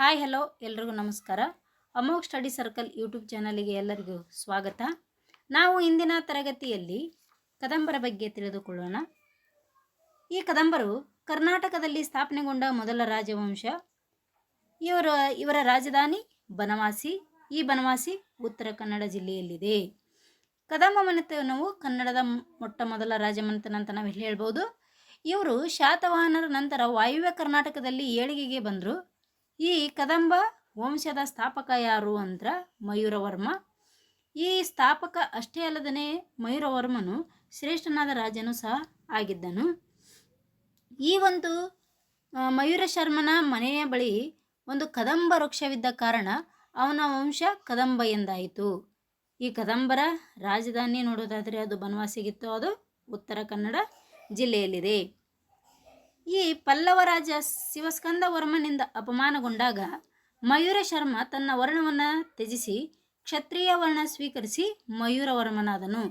Hi, hello, ಎಲ್ರಿಗೂ ನಮಸ್ಕಾರ. Amogh study circle YouTube ಚಾನಲಿಗೆ ಎಲ್ಲರಿಗೂ ಸ್ವಾಗತ. ನಾವು ಇಂದಿನ ತರಗತಿಯಲ್ಲಿ ಕದಂಬರ ಬಗ್ಗೆ ತಿಳಿದುಕೊಳ್ಳೋಣ. ಈ ಕದಂಬರು ಕರ್ನಾಟಕದಲ್ಲಿ ಸ್ಥಾಪನೆಗೊಂಡ ಮೊದಲ ರಾಜವಂಶ. ಇವರ ಇವರ ರಾಜಧಾನಿ ಬನವಾಸಿ, ಈ ಬನವಾಸಿ ಉತ್ತರ ಕನ್ನಡ ಜಿಲ್ಲೆಯಲ್ಲಿದೆ. ಕದಂಬ ಮನೆತನವು ಕನ್ನಡದ ಮೊಟ್ಟ ಮೊದಲ ರಾಜಮನೆತನ ಅಂತ ನಾವು ಇಲ್ಲಿ ಹೇಳ್ಬೋದು? ಇವರು ಶಾತವಾಹನರ ನಂತರ ವಾಯುವ್ಯ ಕರ್ನಾಟಕದಲ್ಲಿ ಏಳಿಗೆಗೆ ಬಂದರು. ಈ ಕದಂಬ ವಂಶದ ಸ್ಥಾಪಕ ಯಾರು ಅಂದ್ರೆ ಮಯೂರವರ್ಮ. ಈ ಸ್ಥಾಪಕ ಅಷ್ಟೇ ಅಲ್ಲದೇ ಮಯೂರವರ್ಮನು ಶ್ರೇಷ್ಠನಾದ ರಾಜನು ಸಹ ಆಗಿದ್ದನು. ಈ ಒಂದು ಮಯೂರ ಶರ್ಮನ ಮನೆಯ ಬಳಿ ಒಂದು ಕದಂಬ ವೃಕ್ಷವಿದ್ದ ಕಾರಣ ಅವನ ವಂಶ ಕದಂಬ ಎಂದಾಯಿತು. ಈ ಕದಂಬರ ರಾಜಧಾನಿ ನೋಡೋದಾದರೆ ಅದು ಬನವಾಸಿಗಿತ್ತು, ಅದು ಉತ್ತರ ಕನ್ನಡ ಜಿಲ್ಲೆಯಲ್ಲಿದೆ. ಈ ಪಲ್ಲವ ರಾಜ ಶಿವಸ್ಕಂದ ವರ್ಮನಿಂದ ಅಪಮಾನಗೊಂಡಾಗ ಮಯೂರ ಶರ್ಮ ತನ್ನ ವರ್ಣವನ್ನು ತ್ಯಜಿಸಿ ಕ್ಷತ್ರಿಯ ವರ್ಣ ಸ್ವೀಕರಿಸಿ ಮಯೂರ ವರ್ಮನಾದನು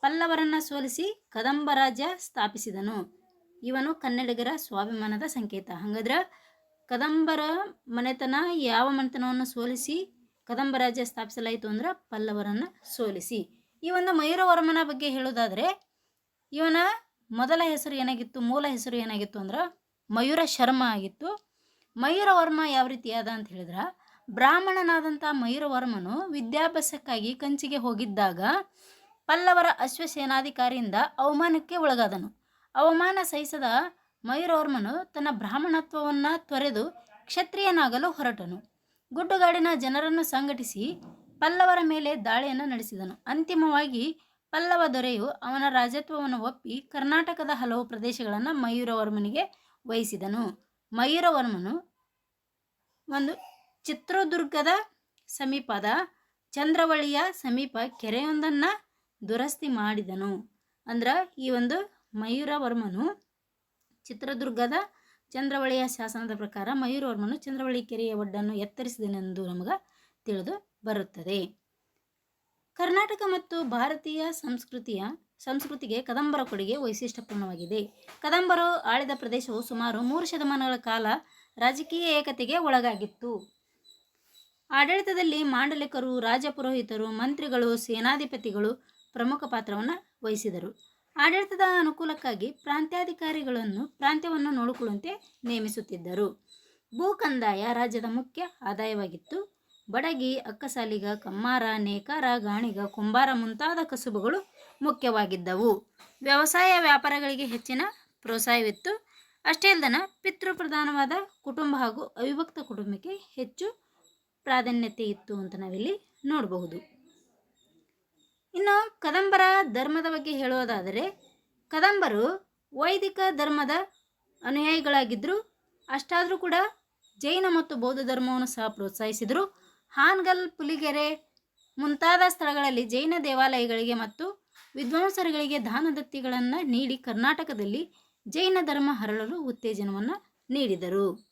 ಪಲ್ಲವರನ್ನ ಸೋಲಿಸಿ ಕದಂಬ ರಾಜ್ಯ ಸ್ಥಾಪಿಸಿದನು. ಇವನು ಕನ್ನಡಿಗರ ಸ್ವಾಭಿಮಾನದ ಸಂಕೇತ. ಹಾಗಾದ್ರೆ ಕದಂಬರ ಮನೆತನ ಯಾವ ಮನೆತನವನ್ನು ಸೋಲಿಸಿ ಕದಂಬ ರಾಜ್ಯ ಸ್ಥಾಪಿಸಲಾಯಿತು ಅಂದ್ರೆ ಪಲ್ಲವರನ್ನು ಸೋಲಿಸಿ. ಈ ಒಂದು ಮಯೂರವರ್ಮನ ಬಗ್ಗೆ ಹೇಳೋದಾದರೆ, ಇವನ ಮೊದಲ ಹೆಸರು ಏನಾಗಿತ್ತು, ಮೂಲ ಹೆಸರು ಏನಾಗಿತ್ತು ಅಂದ್ರೆ ಮಯೂರ ಶರ್ಮ ಆಗಿತ್ತು. ಮಯೂರವರ್ಮ ಯಾವ ರೀತಿಯಾದ ಅಂತ ಹೇಳಿದ್ರೆ ಬ್ರಾಹ್ಮಣನಾದಂಥ ಮಯೂರವರ್ಮನು ವಿದ್ಯಾಭ್ಯಾಸಕ್ಕಾಗಿ ಕಂಚಿಗೆ ಹೋಗಿದ್ದಾಗ ಪಲ್ಲವರ ಅಶ್ವಸೇನಾಧಿಕಾರಿಯಿಂದ ಅವಮಾನಕ್ಕೆ ಒಳಗಾದನು. ಅವಮಾನ ಸಹಿಸದ ಮಯೂರವರ್ಮನು ತನ್ನ ಬ್ರಾಹ್ಮಣತ್ವವನ್ನು ತೊರೆದು ಕ್ಷತ್ರಿಯನಾಗಲು ಹೊರಟನು. ಗುಡ್ಡುಗಾಡಿನ ಜನರನ್ನು ಸಂಘಟಿಸಿ ಪಲ್ಲವರ ಮೇಲೆ ದಾಳಿಯನ್ನು ನಡೆಸಿದನು. ಅಂತಿಮವಾಗಿ ಪಲ್ಲವ ದೊರೆಯು ಅವನ ರಾಜತ್ವವನ್ನು ಒಪ್ಪಿ ಕರ್ನಾಟಕದ ಹಲವು ಪ್ರದೇಶಗಳನ್ನು ಮಯೂರವರ್ಮನಿಗೆ ವಹಿಸಿದನು. ಮಯೂರವರ್ಮನು ಒಂದು ಚಿತ್ರದುರ್ಗದ ಸಮೀಪದ ಚಂದ್ರವಳಿಯ ಸಮೀಪ ಕೆರೆಯೊಂದನ್ನು ದುರಸ್ತಿ ಮಾಡಿದನು. ಅಂದ್ರೆ ಈ ಒಂದು ಮಯೂರವರ್ಮನು ಚಿತ್ರದುರ್ಗದ ಚಂದ್ರವಳಿಯ ಶಾಸನದ ಪ್ರಕಾರ ಮಯೂರವರ್ಮನು ಚಂದ್ರವಳಿ ಕೆರೆಯ ಒಡ್ಡನ್ನು ಎತ್ತರಿಸಿದನೆಂದು ನಮಗೆ ತಿಳಿದು ಬರುತ್ತದೆ. ಕರ್ನಾಟಕ ಮತ್ತು ಭಾರತೀಯ ಸಂಸ್ಕೃತಿಯ, ಸಂಸ್ಕೃತಿಗೆ ಕದಂಬರ ಕೊಡುಗೆ ವೈಶಿಷ್ಟ್ಯಪೂರ್ಣವಾಗಿದೆ. ಕದಂಬರು ಆಳಿದ ಪ್ರದೇಶವು ಸುಮಾರು ಮೂರು ಶತಮಾನಗಳ ಕಾಲ ರಾಜಕೀಯ ಏಕತೆಗೆ ಒಳಗಾಗಿತ್ತು. ಆಡಳಿತದಲ್ಲಿ ಮಾಂಡಲಿಕರು ರಾಜಪುರೋಹಿತರು ಮಂತ್ರಿಗಳು, ಸೇನಾಧಿಪತಿಗಳು ಪ್ರಮುಖ ಪಾತ್ರವನ್ನು ವಹಿಸಿದರು. ಆಡಳಿತದ ಅನುಕೂಲಕ್ಕಾಗಿ ಪ್ರಾಂತ್ಯಾಧಿಕಾರಿಗಳನ್ನು, ಪ್ರಾಂತ್ಯವನ್ನು ನೋಡಿಕೊಳ್ಳುವಂತೆ ನೇಮಿಸುತ್ತಿದ್ದರು. ಭೂ ರಾಜ್ಯದ ಮುಖ್ಯ ಆದಾಯವಾಗಿತ್ತು. ಬಡಗಿ, ಅಕ್ಕಸಾಲಿಗ, ಕಮ್ಮಾರ, ನೇಕಾರ, ಗಾಣಿಗ, ಕುಂಬಾರ ಮುಂತಾದ ಕಸುಬುಗಳು ಮುಖ್ಯವಾಗಿದ್ದವು. ವ್ಯವಸಾಯ ವ್ಯಾಪಾರಗಳಿಗೆ ಹೆಚ್ಚಿನ ಪ್ರೋತ್ಸಾಹವಿತ್ತು. ಅಷ್ಟೇ ಅಲ್ಲದನ ಪಿತೃಪ್ರಧಾನವಾದ ಕುಟುಂಬ ಹಾಗೂ ಅವಿಭಕ್ತ ಕುಟುಂಬಕ್ಕೆ ಹೆಚ್ಚು ಪ್ರಾಧಾನ್ಯತೆ ಇತ್ತು ಅಂತ ನಾವಿಲ್ಲಿ ನೋಡಬಹುದು. ಇನ್ನು ಕದಂಬರ ಧರ್ಮದ ಬಗ್ಗೆ ಹೇಳೋದಾದರೆ ಕದಂಬರು ವೈದಿಕ ಧರ್ಮದ ಅನುಯಾಯಿಗಳಾಗಿದ್ದರು ಅಷ್ಟಾದರೂ ಕೂಡ ಜೈನ ಮತ್ತು ಬೌದ್ಧ ಧರ್ಮವನ್ನು ಸಹ ಪ್ರೋತ್ಸಾಹಿಸಿದರು. ಹಾನ್ಗಲ್, ಪುಲಿಗೆರೆ ಮುಂತಾದ ಸ್ಥಳಗಳಲ್ಲಿ ಜೈನ ದೇವಾಲಯಗಳಿಗೆ ಮತ್ತು ವಿದ್ವಾಂಸರುಗಳಿಗೆ ದಾನದತ್ತಿಗಳನ್ನು ನೀಡಿ ಕರ್ನಾಟಕದಲ್ಲಿ ಜೈನ ಧರ್ಮ ಹರಳಲು ಉತ್ತೇಜನವನ್ನು ನೀಡಿದರು.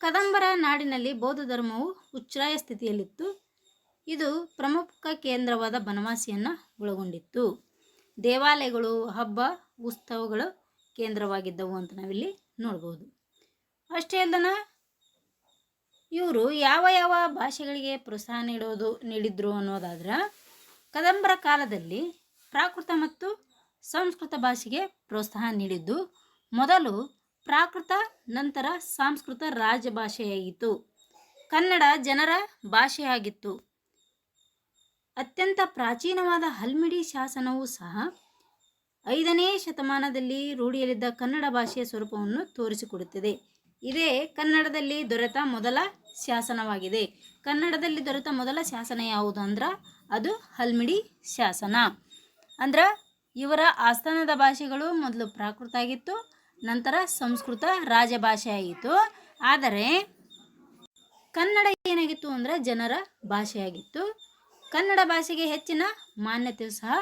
ಕದಂಬರ ನಾಡಿನಲ್ಲಿ ಬೌದ್ಧ ಧರ್ಮವು ಉಚ್ಛ್ರಾಯ ಸ್ಥಿತಿಯಲ್ಲಿತ್ತು. ಇದು ಪ್ರಮುಖ ಕೇಂದ್ರವಾದ ಬನವಾಸಿಯನ್ನು ಒಳಗೊಂಡಿತ್ತು. ದೇವಾಲಯಗಳು, ಹಬ್ಬ, ಉತ್ಸವಗಳು ಕೇಂದ್ರವಾಗಿದ್ದವು ಅಂತ ನಾವಿಲ್ಲಿ ನೋಡ್ಬೋದು. ಅಷ್ಟೇ ಅಲ್ಲದನ ಇವರು ಯಾವ ಯಾವ ಭಾಷೆಗಳಿಗೆ ಪ್ರೋತ್ಸಾಹ ನೀಡೋದು ನೀಡಿದ್ರು ಅನ್ನೋದಾದ್ರೆ ಕದಂಬರ ಕಾಲದಲ್ಲಿ ಪ್ರಾಕೃತ ಮತ್ತು ಸಂಸ್ಕೃತ ಭಾಷೆಗೆ ಪ್ರೋತ್ಸಾಹ ನೀಡಿದ್ದು ಮೊದಲು ಪ್ರಾಕೃತ, ನಂತರ ಸಂಸ್ಕೃತ ರಾಜಭಾಷೆಯಾಗಿತ್ತು ಕನ್ನಡ ಜನರ ಭಾಷೆಯಾಗಿತ್ತು. ಅತ್ಯಂತ ಪ್ರಾಚೀನವಾದ ಹಲ್ಮಿಡಿ ಶಾಸನವೂ ಸಹ ಐದನೇ ಶತಮಾನದಲ್ಲಿ ರೂಢಿಯಲ್ಲಿದ್ದ ಕನ್ನಡ ಭಾಷೆಯ ಸ್ವರೂಪವನ್ನು ತೋರಿಸಿಕೊಡುತ್ತದೆ. ಇದೇ ಕನ್ನಡದಲ್ಲಿ ದೊರೆತ ಮೊದಲ ಶಾಸನವಾಗಿದೆ. ಕನ್ನಡದಲ್ಲಿ ದೊರೆತ ಮೊದಲ ಶಾಸನ ಯಾವುದು ಅಂದ್ರೆ ಅದು ಹಲ್ಮಿಡಿ ಶಾಸನ. ಅಂದ್ರೆ ಇವರ ಆಸ್ಥಾನದ ಭಾಷೆಗಳು ಮೊದಲು ಪ್ರಾಕೃತ ಆಗಿತ್ತು, ನಂತರ ಸಂಸ್ಕೃತ ರಾಜಭಾಷೆ ಆಗಿತ್ತು. ಆದರೆ ಕನ್ನಡ ಏನಾಗಿತ್ತು ಅಂದರೆ ಜನರ ಭಾಷೆಯಾಗಿತ್ತು ಕನ್ನಡ ಭಾಷೆಗೆ ಹೆಚ್ಚಿನ ಮಾನ್ಯತೆ ಸಹ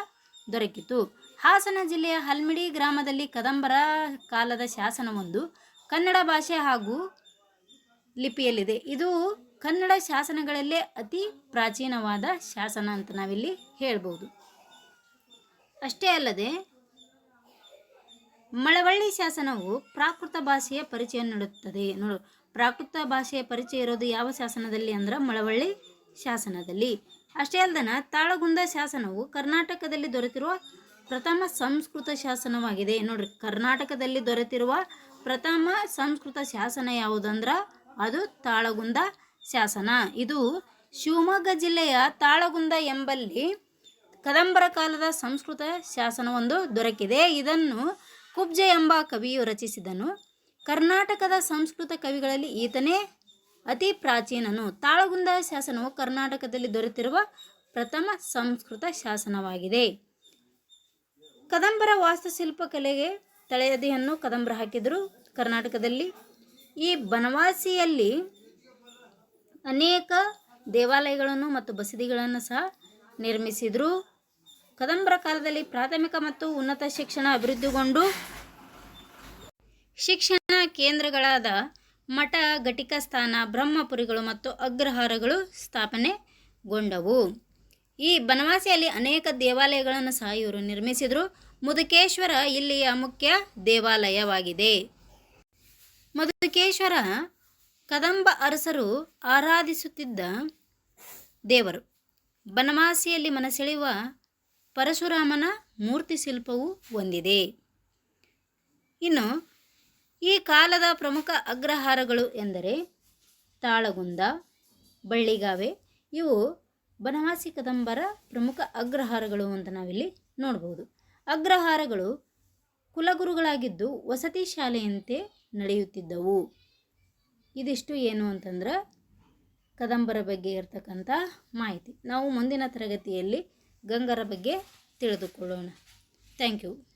ದೊರಕಿತು ಹಾಸನ ಜಿಲ್ಲೆಯ ಹಲ್ಮಿಡಿ ಗ್ರಾಮದಲ್ಲಿ ಕದಂಬರ ಕಾಲದ ಶಾಸನವೊಂದು ಕನ್ನಡ ಭಾಷೆ ಹಾಗೂ ಲಿಪಿಯಲ್ಲಿದೆ. ಇದು ಕನ್ನಡ ಶಾಸನಗಳಲ್ಲೇ ಅತಿ ಪ್ರಾಚೀನವಾದ ಶಾಸನ ಅಂತ ನಾವಿಲ್ಲಿ ಹೇಳ್ಬೋದು. ಅಷ್ಟೇ ಅಲ್ಲದೆ, ಮಳವಳ್ಳಿ ಶಾಸನವು ಪ್ರಾಕೃತ ಭಾಷೆಯ ಪರಿಚಯ ನೀಡುತ್ತದೆ. ನೋಡು, ಪ್ರಾಕೃತ ಭಾಷೆಯ ಪರಿಚಯ ಇರೋದು ಯಾವ ಶಾಸನದಲ್ಲಿ ಅಂದ್ರೆ ಮಳವಳ್ಳಿ ಶಾಸನದಲ್ಲಿ. ಅಷ್ಟೇ ಅಲ್ಲದನ ತಾಳಗುಂದ ಶಾಸನವು ಕರ್ನಾಟಕದಲ್ಲಿ ದೊರೆತಿರುವ ಪ್ರಥಮ ಸಂಸ್ಕೃತ ಶಾಸನವಾಗಿದೆ. ನೋಡ್ರಿ, ಕರ್ನಾಟಕದಲ್ಲಿ ದೊರೆತಿರುವ ಪ್ರಥಮ ಸಂಸ್ಕೃತ ಶಾಸನ ಯಾವುದಂದ್ರೆ? ಅದು ತಾಳಗುಂದ ಶಾಸನ. ಇದು ಶಿವಮೊಗ್ಗ ಜಿಲ್ಲೆಯ ತಾಳಗುಂದ ಎಂಬಲ್ಲಿ ಕದಂಬರ ಕಾಲದ ಸಂಸ್ಕೃತ ಶಾಸನವೊಂದು ದೊರಕಿದೆ. ಇದನ್ನು ಕುಬ್ಜ ಎಂಬ ಕವಿಯು ರಚಿಸಿದನು. ಕರ್ನಾಟಕದ ಸಂಸ್ಕೃತ ಕವಿಗಳಲ್ಲಿ ಈತನೇ ಅತಿ ಪ್ರಾಚೀನನು. ತಾಳಗುಂದ ಶಾಸನವು ಕರ್ನಾಟಕದಲ್ಲಿ ದೊರೆತಿರುವ ಪ್ರಥಮ ಸಂಸ್ಕೃತ ಶಾಸನವಾಗಿದೆ. ಕದಂಬರ ವಾಸ್ತುಶಿಲ್ಪ ಕಲೆಗೆ ತಳೆಯದಿಯನ್ನು ಕದಂಬರ ಹಾಕಿದರು ಕರ್ನಾಟಕದಲ್ಲಿ. ಈ ಬನವಾಸಿಯಲ್ಲಿ ಅನೇಕ ದೇವಾಲಯಗಳನ್ನು ಮತ್ತು ಬಸದಿಗಳನ್ನು ಸಹ ನಿರ್ಮಿಸಿದರು. ಕದಂಬರ ಕಾಲದಲ್ಲಿ ಪ್ರಾಥಮಿಕ ಮತ್ತು ಉನ್ನತ ಶಿಕ್ಷಣ ಅಭಿವೃದ್ಧಿಗೊಂಡು ಶಿಕ್ಷಣ ಕೇಂದ್ರಗಳಾದ ಮಠ ಘಟಿಕ ಸ್ಥಾನ ಬ್ರಹ್ಮಪುರಿಗಳು ಮತ್ತು ಅಗ್ರಹಾರಗಳು ಸ್ಥಾಪನೆಗೊಂಡವು. ಈ ಬನವಾಸಿಯಲ್ಲಿ ಅನೇಕ ದೇವಾಲಯಗಳನ್ನು ಸಹ ಇವರು ನಿರ್ಮಿಸಿದರು. ಮುದುಕೇಶ್ವರ ಇಲ್ಲಿಯ ಮುಖ್ಯ ದೇವಾಲಯವಾಗಿದೆ. ಮಧುಕೇಶ್ವರ ಕದಂಬ ಅರಸರು ಆರಾಧಿಸುತ್ತಿದ್ದ ದೇವರು. ಬನವಾಸಿಯಲ್ಲಿ ಮನಸೆಳೆಯುವ ಪರಶುರಾಮನ ಮೂರ್ತಿ ಶಿಲ್ಪವು ಹೊಂದಿದೆ ಇನ್ನು ಈ ಕಾಲದ ಪ್ರಮುಖ ಅಗ್ರಹಾರಗಳು ಎಂದರೆ ತಾಳಗುಂದ, ಬಳ್ಳಿಗಾವೆ ಇವು ಬನವಾಸಿ ಕದಂಬರ ಪ್ರಮುಖ ಅಗ್ರಹಾರಗಳು ಅಂತ ನಾವಿಲ್ಲಿ ನೋಡ್ಬೋದು. ಅಗ್ರಹಾರಗಳು ಕುಲಗುರುಗಳಾಗಿದ್ದು ವಸತಿ ಶಾಲೆಯಂತೆ ನಡೆಯುತ್ತಿದ್ದವು. ಇದಿಷ್ಟು ಏನು ಅಂತಂದ್ರೆ ಕದಂಬರ ಬಗ್ಗೆ ಇರತಕ್ಕಂಥ ಮಾಹಿತಿ. ನಾವು ಮುಂದಿನ ತರಗತಿಯಲ್ಲಿ ಗಂಗರ ಬಗ್ಗೆ ತಿಳಿದುಕೊಳ್ಳೋಣ. Thank you.